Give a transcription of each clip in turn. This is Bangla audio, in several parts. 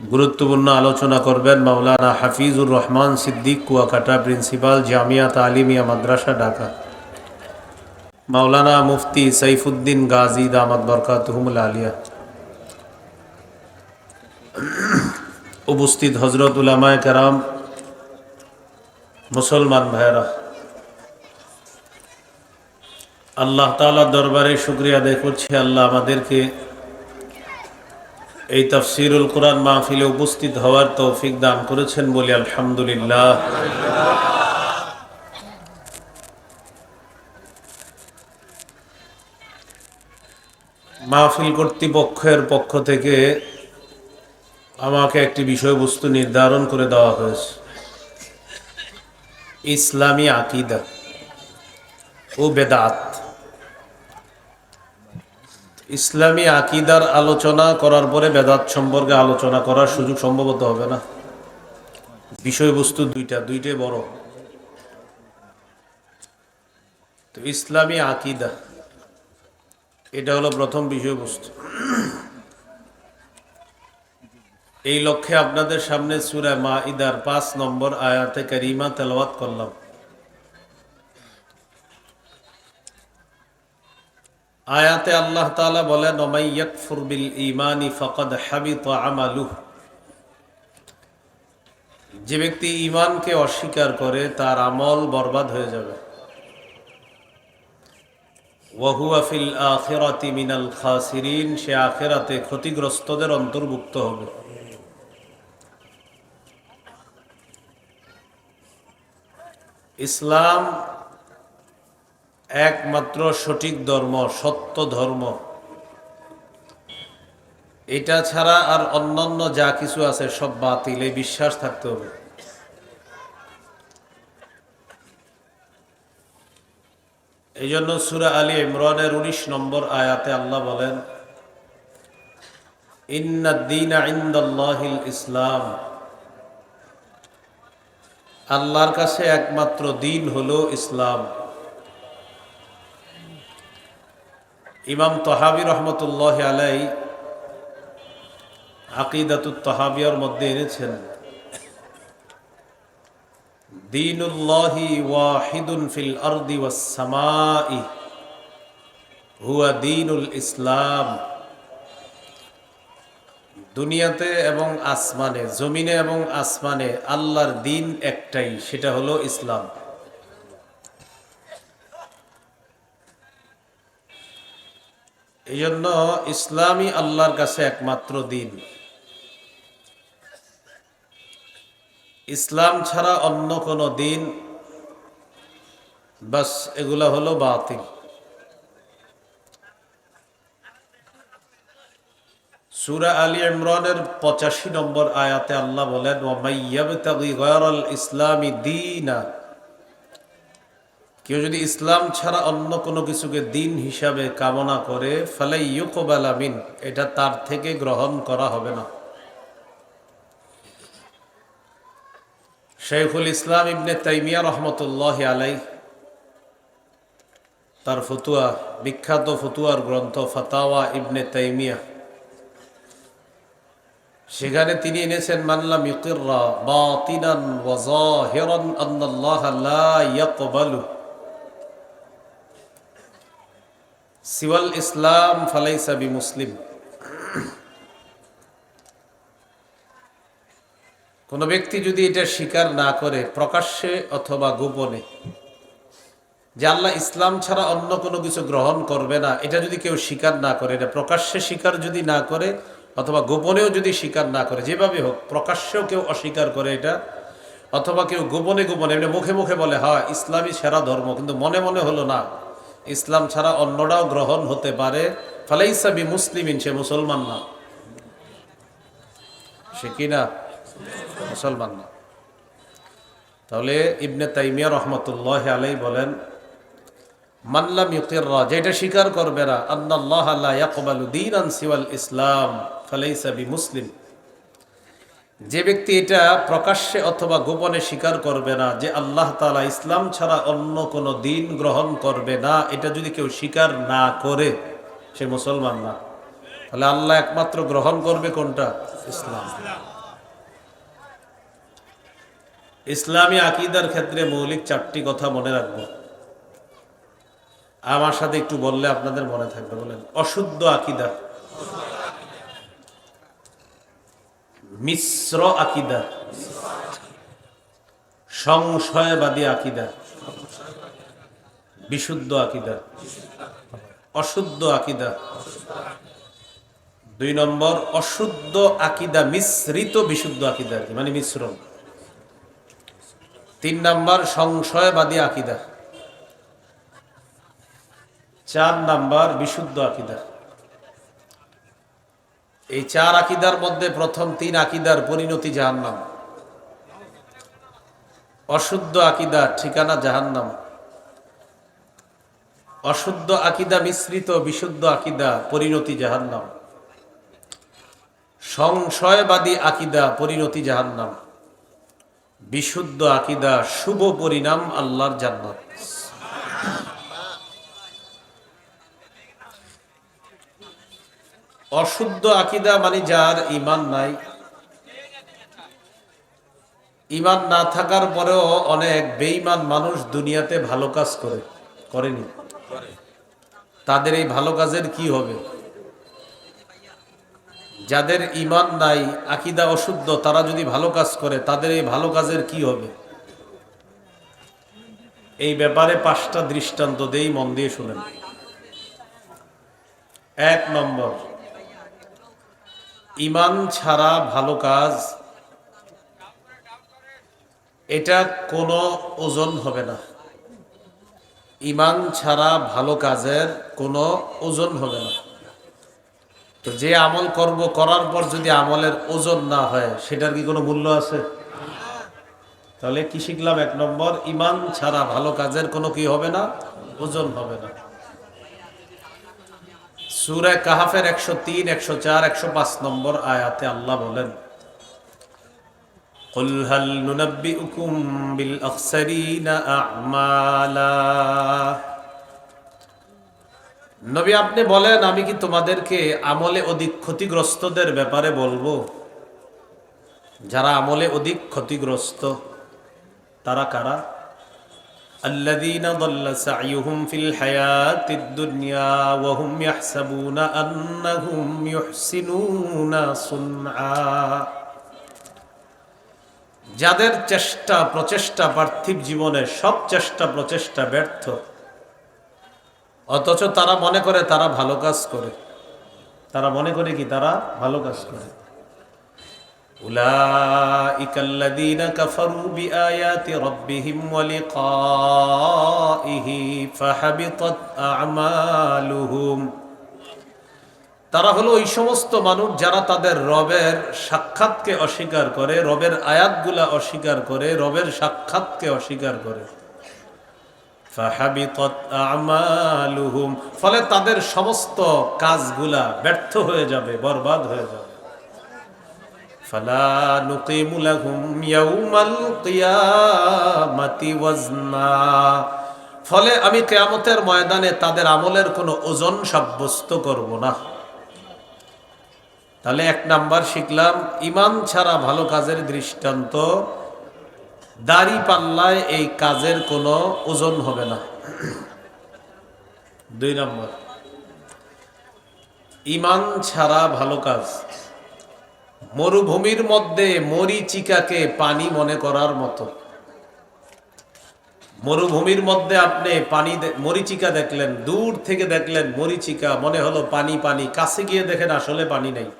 গুরুত্বপূর্ণ আলোচনা করবেন মাওলানা হাফিজুর রহমান সিদ্দিক, কুয়াকাটা প্রিন্সিপাল জামিয়া তালিমিয়া মাদ্রাসা, ঢাকা। মাওলানা মুফতি সাইফুদ্দিন গাজী দামাদ বরকাতহুমুল আলিয়া। উপস্থিত হজরত উলামায় কারাম, মুসলমান ভাইরা আল্লাহ তালার দরবারে শুক্রিয়া আদায় করছি। আল্লাহ আমাদেরকে এই তফসিরুল কোরআন মাহফিলে উপস্থিত হওয়ার তৌফিক দান করেছেন বলে আলহামদুলিল্লাহ। মাহফিল কর্তৃপক্ষের পক্ষ থেকে আমাকে একটি বিষয়বস্তু নির্ধারণ করে দেওয়া হয়েছে। ইসলামী আকিদা ও বেদাত। ইসলামী আকিদার আলোচনা করার পরে বেদাত সম্পর্কে আলোচনা করার সুযোগ সম্ভবত হবে না। বিষয়বস্তু দুইটা, দুইটাই বড়। তো ইসলামী আকিদা, এটা হলো প্রথম বিষয়বস্তু। এই লক্ষ্যে আপনাদের সামনে সুরা মা ইদার পাঁচ নম্বর আয়াতে কারিমা তেলাওয়াত করলাম। আয়াতে আল্লাহ তালা বলেন ওমাইয়াকফুর বিল ঈমানি ফাকাদ হাবিতা আমালুহু। যে ব্যক্তি ঈমানকে অস্বীকার করে, তার আমল বরবাদ হয়ে যাবে। ওয়াহুয়া ফিল আখিরাতি মিনাল খাসিরিন, সে আখেরাতে ক্ষতিগ্রস্তদের অন্তর্ভুক্ত হবে। ইসলাম একমাত্র সঠিক ধর্ম, সত্য ধর্ম। এটা ছাড়া আর অন্যান্য যা কিছু আছে সব বাতিল, এই বিশ্বাস থাকতে হবে। এই জন্য সুরা আলী ইমরানের উনিশ নম্বর আয়াতে আল্লাহ বলেন ইসলাম। আল্লাহর কাছে একমাত্র দিন হলো ইসলাম। ইমাম তহাবি রহমতুল্লাহ আলাই আকিদাতুত তহাবিয়ার মধ্যে এনেছেন, দিনুল্লাহি ওয়াহিদুন ফিল আরদি ওয়াস হুয়া দিনুল ইসলাম। দুনিয়াতে এবং আসমানে, জমিনে এবং আসমানে আল্লাহর দিন একটাই, সেটা হলো ইসলাম। এই জন্য ইসলামই আল্লাহর কাছে একমাত্র দিন। ইসলাম ছাড়া অন্য কোনো দিন, বাস এগুলা হলো বাতিল। সুরা আলী ইমরানের পঁচাশি নম্বর আয়াতে আল্লাহ বলেন ইসলামী দিনা। কেউ যদি ইসলাম ছাড়া অন্য কোনো কিছুকে দিন হিসাবে কামনা করে ফলে ইউকোবালামিন এটা তার থেকে গ্রহণ করা হবে না। শেখুল ইসলাম ইবনে তাইমিয়া রহমতুল্লাহ আলাই তার ফতুয়া, বিখ্যাত ফতুয়ার গ্রন্থ ফতাওয়া ইবনে তাইমিয়া। সেখানে তিনি এনেছেন মানলাম ইউকিররা বাতিনান ওয়া যাহিরান আন্নাল্লাহ লা ইয়াকবালু। সিওয়াল ইসলাম ফালাইসা বি মুসলিম। কোনো ব্যক্তি যদি এটা স্বীকার না করে প্রকাশ্যে অথবা গোপনে যে আল্লাহ ইসলাম ছাড়া অন্য কোনো কিছু গ্রহণ করবে না, এটা যদি কেউ স্বীকার না করে, এটা প্রকাশ্যে স্বীকার যদি না করে অথবা গোপনেও যদি স্বীকার না করে, যেভাবে হোক, প্রকাশ্যেও কেউ অস্বীকার করে এটা, অথবা কেউ গোপনে গোপনে, এমনি মুখে মুখে বলে হ্যাঁ ইসলামই সেরা ধর্ম, কিন্তু মনে মনে হলো না। ইসলাম ছাড়া অন্যরাও গ্রহণ হতে পারে। ফালাইসাবি মুসলিমিন সে মুসলমান না। সে কি না? মুসলমান না। তাহলে ইবনে তাইমিয়া রহমতুল্লাহ আলাই বলেন মানলাম ইউকিররা যেটা স্বীকার করবে না, আন্নাল্লাহ আল্লাহ ইয়াকবালু দীনান সিওয়াল ইসলাম ফালাইসাবি মুসলিম যে ব্যক্তি এটা প্রকাশ্যে অথবা গোপনে স্বীকার করবে না যে আল্লাহ তালা ইসলাম ছাড়া অন্য কোনো দিন গ্রহণ করবে না, এটা যদি কেউ স্বীকার না করে, সে মুসলমান না। তাহলে আল্লাহ একমাত্র গ্রহণ করবে কোনটা? ইসলাম। ইসলামী আকিদার ক্ষেত্রে মৌলিক চারটি কথা মনে রাখব। আমার সাথে একটু বললে আপনাদের মনে থাকবে, বলেন, অশুদ্ধ আকিদা। মিশ্র আকিদা। সংশয়বাদী আকিদা। বিশুদ্ধ আকিদা। অশুদ্ধ আকিদা। দুই নম্বর, অশুদ্ধ আকিদা মিশ্রিত বিশুদ্ধ আকিদা মানে মিশ্রণ তিন নম্বর, সংশয়বাদী আকিদা। চার নাম্বার, বিশুদ্ধ আকিদা। এই চার আকিদার মধ্যে প্রথম তিন আকিদার পরিণতি জাহান্নাম। অশুদ্ধ আকিদা ঠিকানা জাহান্নাম। অশুদ্ধ আকিদা মিশ্রিত, বিশুদ্ধ আকিদা পরিণতি জাহান্নাম। সংশয়বাদী আকিদা পরিণতি জাহান্নাম। বিশুদ্ধ আকিদা শুভ পরিণাম আল্লাহর জান্নাত। অশুদ্ধ আকিদা মানে যার ইমান নাই। ইমান না থাকার পরেও অনেক বেঈমান মানুষ দুনিয়াতে ভালো কাজ করে, করেনি। তাদের এই ভালো কাজের কি হবে? যাদের ইমান নাই, আকিদা অশুদ্ধ, তারা যদি ভালো কাজ করে, তাদের এই ভালো কাজের কি হবে? এই ব্যাপারে পাঁচটা দৃষ্টান্ত দেই, মন দিয়ে শুনেন। এক নম্বর ইমান ছাড়া ভালো কাজ, এটা কোনো ওজন হবে না। ইমান ছাড়া ভালো কাজের কোনো ওজন হবে না। তো যে আমল করব, করার পর যদি আমলের ওজন না হয়, সেটার কি কোনো মূল্য আছে? তাহলে কি শিখলাম? এক নম্বর, ইমান ছাড়া ভালো কাজের কোনো কি হবে না? ওজন হবে না। সুরায় কাহাফের একশো তিন একশো চার একশো পাঁচ নম্বর আয়াতে আল্লাহ বলেন قل هل ننبئكم بالأخسرين أعمالا নবী আপনি বলেন আমি কি তোমাদেরকে আমলে অধিক ক্ষতিগ্রস্তদের ব্যাপারে বলবো যারা আমলে অধিক ক্ষতিগ্রস্ত তারা কারা الذين ضل سعيهم في الحياة الدنيا وهم يحسبون أنهم يحسنون صنعا যাদের চেষ্টা, প্রচেষ্টা পার্থিব জীবনে সব চেষ্টা, প্রচেষ্টা ব্যর্থ। অথচ তারা মনে করে তারা ভালো কাজ করে। তারা মনে করে কি? তারা ভালো কাজ করে। أولئك الذين كفروا بآيات ربهم ولقائه فحبطت أعمالهم তারা হলো ওই সমস্ত মানুষ যারা তাদের রবের সাক্ষাৎকে অস্বীকার করে রবের আয়াতগুলা অস্বীকার করে রবের সাক্ষাৎকে অস্বীকার করে ফাহাবিতত আমালুহুম ফলে তাদের সমস্ত কাজগুলা ব্যর্থ হয়ে যাবে বরবাদ হয়ে যাবে ফালা নুকিমু লাহুম ইয়াউমাল কিয়ামাতি ওয়াজনা। ফলে আমি কেয়ামতের ময়দানে তাদের আমলের কোনো ওজন সাব্যস্ত করব না। তাহলে এক নাম্বার শিখলাম, ইমান ছাড়া ভালো কাজের দৃষ্টান্ত, দাড়ি পাল্লায় এই কাজের কোনো ওজন হবে না। দুই নম্বর, ইমান ছাড়া ভালো কাজ। মরুভূমির মধ্যে মরিচিকাকে পানি মনে করার মতো। মরুভূমির মধ্যে আপনি পানি মরিচিকা দেখলেন, দূর থেকে দেখলেন মরিচিকা, মনে হলো পানি পানি। কাছে গিয়ে দেখেন আসলে পানি নেই।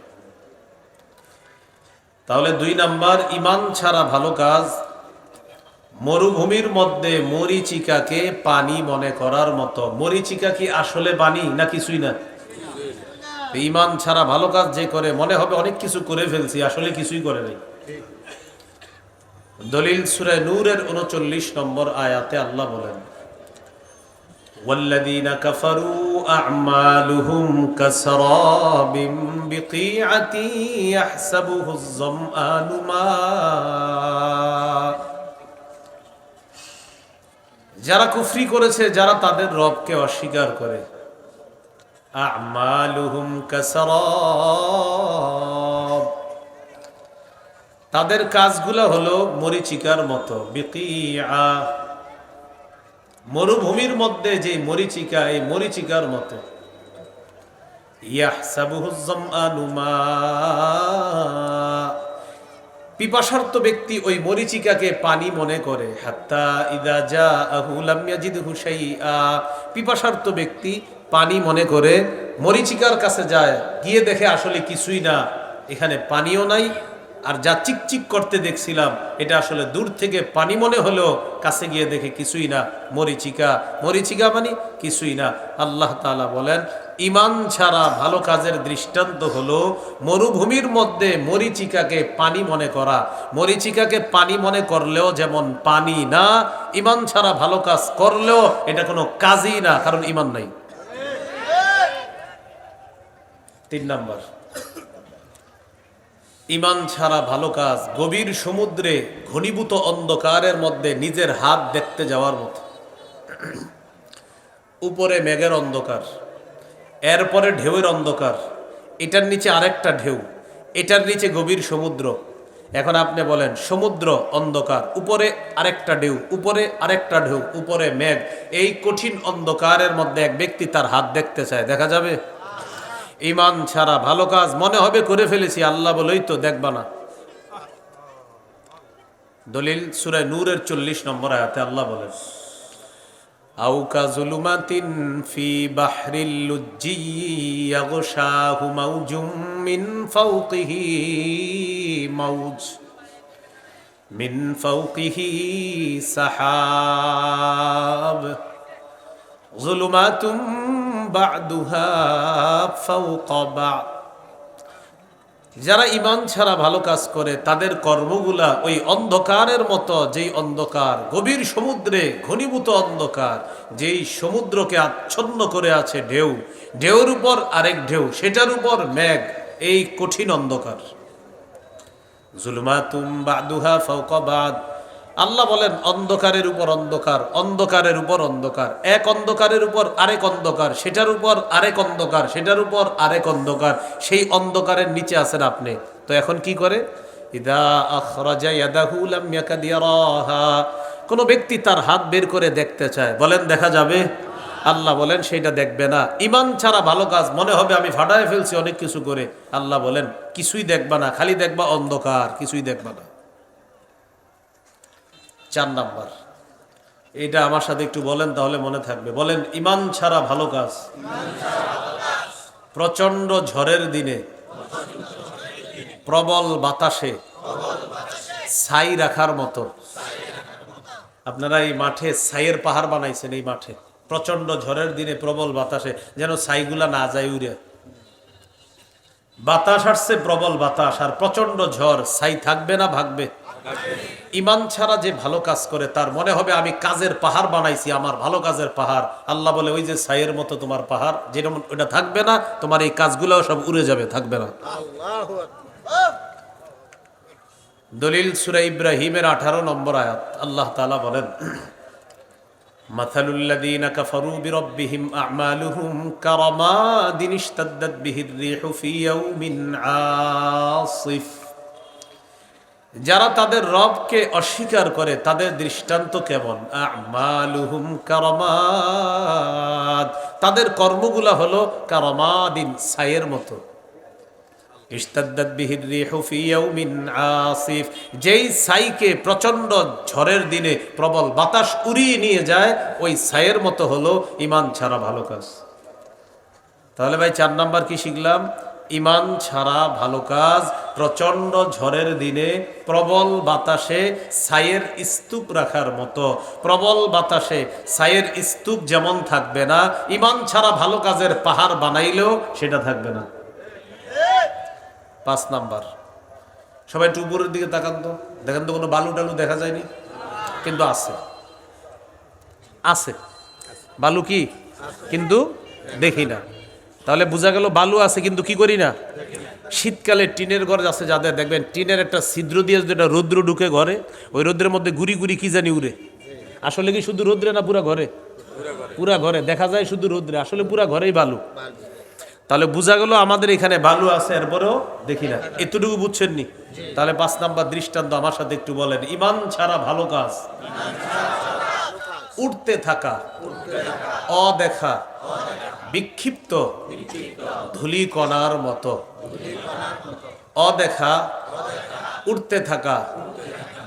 তাহলে দুই নাম্বার, ইমান ছাড়া ভালো কাজ। মরুভূমির মধ্যে মরিচিকাকে পানি মনে করার মতো। মরিচিকা কি আসলে পানি, না কিছুই না? ইমান ছাড়া ভালো কাজ যে করে মনে হবে অনেক কিছু করে ফেলছি আসলে কিছুই করে নাই দলিল সুরে নূরের উনচল্লিশ নম্বর আয়াতে আল্লাহ বলেন والذين كفروا أعمالهم كسراب بقيعة يحسبه الظمآن ماء যারা কুফরি করেছে যারা তাদের রবকে অস্বীকার করে আ'মালুহুম কাসারাব তাদের কাজগুলো হলো মরিচিকার মতো। বিকিআ মরুভূমির মধ্যে যে মরিচিকা, এই মরিচিকার মতো। পিপাসার্ত ব্যক্তি ওই মরিচিকাকে পানি মনে করে। হাত্তা ইদা যা আহুলাম ইয়াজিদহু শাইআ। পিপাসার্ত ব্যক্তি পানি মনে করে, মরিচিকার কাছে যায়, গিয়ে দেখে আসলে কিছুই না। এখানে পানিও নাই, আর যা চিকচিক করতে দেখছিলাম, এটা আসলে দূর থেকে পানি মনে হলো কাছে গিয়ে দেখে কিছুই না। মরিচিকা মরিচিকা মানে কিছুই না। আল্লাহ তাআলা বলেন, ইমান ছাড়া ভালো কাজের দৃষ্টান্ত হলো মরুভূমির মধ্যে মরিচিকাকে পানি মনে করা। মরিচিকাকে পানি মনে করলেও যেমন পানি না, ইমান ছাড়া ভালো কাজ করলেও এটা কোনো কাজই না, কারণ ইমান নাই। তিন নাম্বার। ইমান ছাড়া ভালো কাজ, গভীর সমুদ্রে ঘনীভূত অন্ধকারের মধ্যে নিজের হাত দেখতে যাওয়ার মতো। উপরে মেঘের অন্ধকার, এরপরে ঢেউয়ের অন্ধকার, এটার নিচে আরেকটা ঢেউ, এটার নিচে গভীর সমুদ্র। এখন আপনি বলেন, সমুদ্র, অন্ধকার, উপরে আরেকটা ঢেউ, উপরে আরেকটা ঢেউ, উপরে মেঘ, এই কঠিন অন্ধকারের মধ্যে এক ব্যক্তি তার হাত দেখতে চায়, দেখা যাবে? ইমান ছাড়া ভালো কাজ মনে হবে করে ফেলেছি, আল্লাহ বলেই তো দেখবা না। দলিল সুরায় নূরের চল্লিশ নম্বর আয়াতে আল্লাহ বলেন আউ কাজুলুমাতিন ফি বাহরিল লুজ্জি ইয়াগশাহু মাউজুম মিন মাউজ, মিন সাহাব যুলুমাতুম বা'দুহা যারা ইমান ছাড়া ভালো কাজ করে, তাদের কর্মগুলা ওই অন্ধকারের মতো, যেই অন্ধকার, গভীর সমুদ্রে ঘনীভূত অন্ধকার, যেই সমুদ্রকে আচ্ছন্ন করে আছে ঢেউ, ঢেউর উপর আরেক ঢেউ, সেটার উপর মেঘ, এই কঠিন অন্ধকার। জুলমাতুম বাদুহা ফাওকা বাদ। আল্লাহ বলেন, অন্ধকারের উপর অন্ধকার, অন্ধকারের উপর অন্ধকার। এক অন্ধকারের উপর আরেক অন্ধকার, সেটার উপর আরেক অন্ধকার, সেটার উপর আরেক অন্ধকার। সেই অন্ধকারের নিচে আছেন আপনি। তো এখন কি করে? ইদা কোন ব্যক্তি তার হাত বের করে দেখতে চায়। বলেন, দেখা যাবে? আল্লাহ বলেন, সেটা দেখবে না। ইমান ছাড়া ভালো কাজ মনে হবে, আমি ফাটায় ফেলছি অনেক কিছু করে। আল্লাহ বলেন, কিছুই দেখবা না, খালি দেখবা অন্ধকার, কিছুই দেখবা না। চার নাম্বার। এটা আমার সাথে একটু বলেন, তাহলে মনে থাকবে। বলেন, ইমান ছাড়া ভালো কাজ। প্রচণ্ড ঝড়ের দিনে প্রবল বাতাসে ছাই রাখার মতো। আপনারা এই মাঠে ছাইয়ের পাহাড় বানাইছেন এই মাঠে। প্রচণ্ড ঝড়ের দিনে প্রবল বাতাসে যেন ছাইগুলা না যায় উড়ে। বাতাস আসছে, প্রবল বাতাস, আর প্রচণ্ড ঝড়, ছাই থাকবে না, ভাগবে। ইমান ছাড়া যে ভালো কাজ করে তার মনে হবে আমি কাজের পাহাড় বানাইছি আমার ভালো কাজের পাহাড় আল্লাহ বলে ওই যে ছাইয়ের মতো তোমার পাহাড় যেরকম ওটা থাকবে না তোমার এই কাজগুলোও সব উড়ে যাবে থাকবে না দলিল সুরা ইব্রাহিমের আঠারো নম্বর আয়াত আল্লাহ তালা বলেন مثل الذين كفروا بربهم أعمالهم كرماد اشتدت به الريح في يوم عاصف যারা তাদের রবকে অস্বীকার করে, তাদের দৃষ্টান্ত কেমন? কারামাদ তাদের কর্মগুলা হলো কারামাদিন ছায়ের মতো। আসিফ। যেই ছাইকে প্রচণ্ড ঝড়ের দিনে প্রবল বাতাস উড়িয়ে নিয়ে যায়, ওই ছাইয়ের মতো হলো ইমান ছাড়া ভালো কাজ। তাহলে ভাই চার নাম্বার কি শিখলাম? ইমান ছাড়া ভালো কাজ প্রচণ্ড ঝড়ের দিনে প্রবল বাতাসে ছাইয়ের স্তূপ রাখার মতো। প্রবল বাতাসে ছাইয়ের স্তূপ যেমন থাকবে না, ইমান ছাড়া ভালো কাজের পাহাড় বানাইলেও সেটা থাকবে না। পাঁচ নাম্বার। সবাই একটু উপরের দিকে তাকান তো। দেখেন তো কোনো বালু টালু দেখা যায়নি? কিন্তু আছে। আছে। বালু কি? কিন্তু দেখি না। তাহলে বোঝা গেল বালু আছে, কিন্তু কি করি না? শীতকালে টিনের ঘর আছে যাদের, দেখবেন টিনের একটা ছিদ্র দিয়ে একটা রৌদ্র ঢুকে ঘরে, ওই রৌদ্রের মধ্যে গুড়ি গুড়ি কি জানি উড়ে। আসলে কি শুধু রৌদ্রে না পুরা ঘরে? পুরা ঘরে, দেখা যায় শুধু রৌদ্রে, আসলে পুরা ঘরেই বালু। তাহলে বোঝা গেল আমাদের এখানে বালু আছে, এরপরেও দেখি না। এতটুকু বুঝছেন নি? তাহলে পাঁচ নাম্বার দৃষ্টান্ত আমার সাথে একটু বলেন। ইমান ছাড়া ভালো কাজ। উঠতে থাকা, অদেখা বিক্ষিপ্ত ধুলিকণার মতো। অদেখা উঠতে থাকা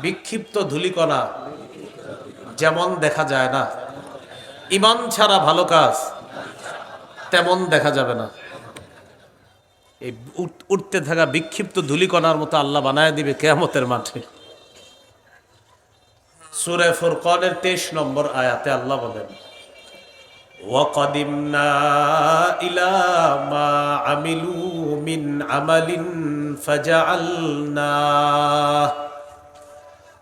বিক্ষিপ্ত ধুলিকণা যেমন দেখা যায় না। ইমান ছাড়া ভালো কাজ তেমন দেখা যাবে না। এই উঠ- উঠতে থাকা বিক্ষিপ্ত ধুলিকণার মতো আল্লাহ বানায় দিবে কেয়ামতের মাঠে। সুরে ফুরকনের তেইশ নম্বর আয়াতে আল্লাহ বলেন وقدمنا إلى ما عملوا من عمل فجعلناه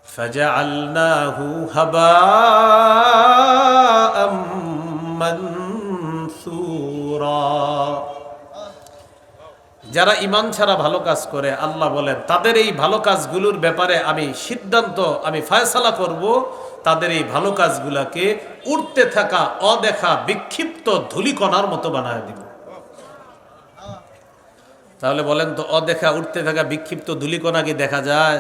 فجعلناه هباء منثورا যারা ইমান ছাড়া ভালো কাজ করে আল্লাহ বলেন তাদের এই ভালো কাজগুলোর ব্যাপারে আমি সিদ্ধান্ত আমি ফয়সালা করব তাদের এই ভালো কাজগুলাকে উঠতে থাকা অদেখা বিক্ষিপ্ত ধুলিকণার মতো বানায় দিব। তাহলে বলেন তো, অদেখা উঠতে থাকা বিক্ষিপ্ত ধুলিকণা কি দেখা যায়?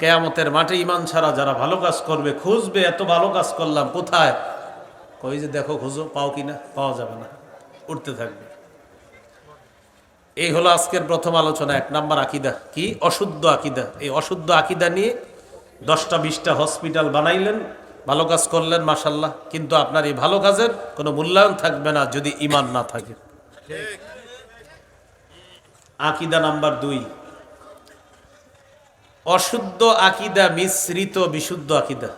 কেয়ামতের মাঠে ইমান ছাড়া যারা ভালো কাজ করবে, খুঁজবে, এত ভালো কাজ করলাম, কোথায়? কই যে দেখো, খুঁজো, পাও কিনা, পাওয়া যাবে না উঠতে থাকবে। এই হলো আজকের প্রথম আলোচনা, এক নাম্বার আকিদা। কি? অশুদ্ধ আকিদা। এই অশুদ্ধ আকিদা নিয়ে দশটা, বিশটা হসপিটাল বানাইলেন, ভালো কাজ করলেন মাসাল্লাহ কিন্তু আপনার এই ভালো কাজের কোনো মূল্যায়ন থাকবে না যদি ইমান না থাকে। আকিদা নাম্বার দুই। অশুদ্ধ আকিদা মিশ্রিত, বিশুদ্ধ আকিদা।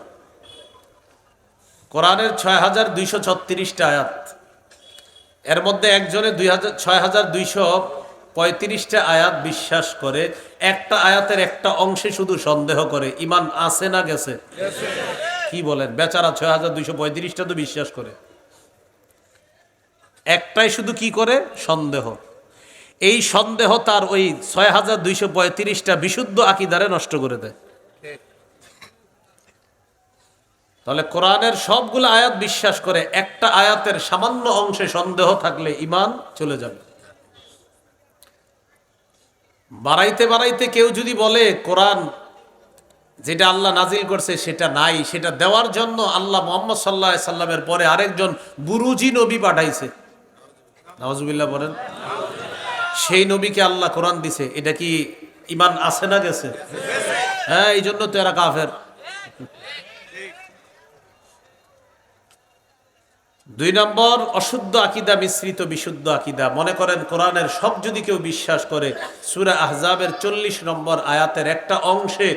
কোরআনের ছয় হাজার দুইশো ছত্রিশটা আয়াত। এর মধ্যে একজনে দুই হাজার ছয় হাজার দুইশো পঁয়ত্রিশটা আয়াত বিশ্বাস করে, একটা আয়াতের একটা অংশে শুধু সন্দেহ করে, ইমান আছে না গেছে? কি বলেন? বেচারা ছয় হাজার দুইশো পঁয়ত্রিশটা তো বিশ্বাস করে। একটাই শুধু কি করে? সন্দেহ। এই সন্দেহ তার ওই ছয় হাজার দুইশো পঁয়ত্রিশটা বিশুদ্ধ আকিদারে নষ্ট করে দেয়। তাহলে কোরআনের সবগুলো আয়াত বিশ্বাস করে, একটা আয়াতের সামান্য অংশে সন্দেহ থাকলে ইমান চলে যাবে। বাড়াইতে বাড়াইতে কেউ যদি বলে, কোরআন যেটা আল্লাহ নাজিল করছে সেটা নাই, সেটা দেওয়ার জন্য আল্লাহ মোহাম্মদ সাল্লা সাল্লামের পরে আরেকজন বুরুজি নবী পাঠাইছে। নওয়াজুবিল্লাহ বলেন সেই নবীকে আল্লাহ কোরআন দিছে। এটা কি ইমান আছে না গেছে? হ্যাঁ এই জন্য তো এরা কাফের। দুই নম্বর, অশুদ্ধ আকিদা মিশ্রিত, বিশুদ্ধ আকিদা। মনে করেন কোরআনের সব যদি কেউ বিশ্বাস করে, সুরা আহজাবের চল্লিশ নম্বর আয়াতের একটা অংশে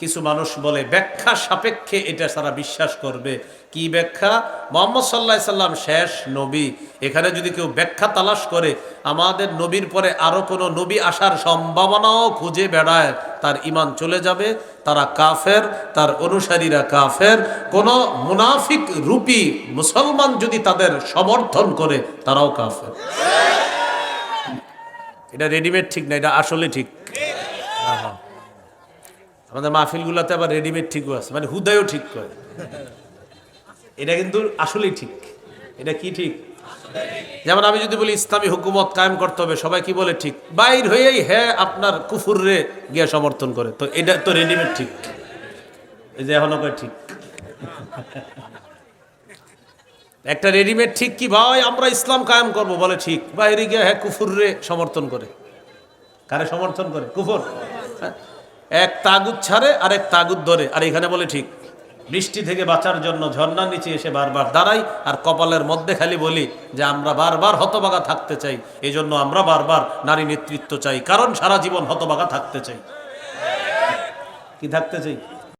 কিছু মানুষ বলে, ব্যাখ্যা সাপেক্ষে এটা সারা বিশ্বাস করবে। কি ব্যাখ্যা? মোহাম্মদ সাল্লাহ সাল্লাম শেষ নবী। এখানে যদি কেউ ব্যাখ্যা তালাশ করে, আমাদের নবীর পরে আরও কোনো নবী আসার সম্ভাবনাও খুঁজে বেড়ায়, তার ইমান চলে যাবে, তারা কাফের, তার অনুসারীরা কাফের। কোন মুনাফিক রূপী মুসলমান যদি তাদের সমর্থন করে, তারাও কাফের। এটা রেডিমেড ঠিক না, এটা আসলে ঠিক। আমাদের মাহফিলগুলোতে আবার রেডিমেড ঠিকও আছে মানে হুদায়ও ঠিক করে। এটা কিন্তু আসলেই ঠিক। এটা কি ঠিক? যেমন আমি যদি বলি, ইসলামী হুকুমত কায়েম করতে হবে, সবাই কি বলে ঠিক? বাইর হয়েই হ্যাঁ আপনার কুফুররে গিয়ে সমর্থন করে। তো এটা তো রেডিমেড ঠিক। এই যে এখনও ঠিক? একটা রেডিমেড ঠিক কি, ভাই, আমরা ইসলাম কায়েম করব, বলে ঠিক। বাইরে গিয়ে হ্যাঁ কুফুররে সমর্থন করে। কারে সমর্থন করে? কুফুর। হ্যাঁ? এক তাগুদ ছাড়ে আর এক তাগুদ ধরে। আর এখানে বলে ঠিক, বৃষ্টি থেকে বাঁচার জন্য ঝর্ণার নিচে এসে বারবার দাঁড়াই, আর কপালের মধ্যে খালি বলি যে আমরা বারবার হতবাগা থাকতে চাই এই জন্য আমরা বারবার নারী নেতৃত্ব চাই, কারণ সারা জীবন হতবাগা থাকতে চাই। কি থাকতে চাই?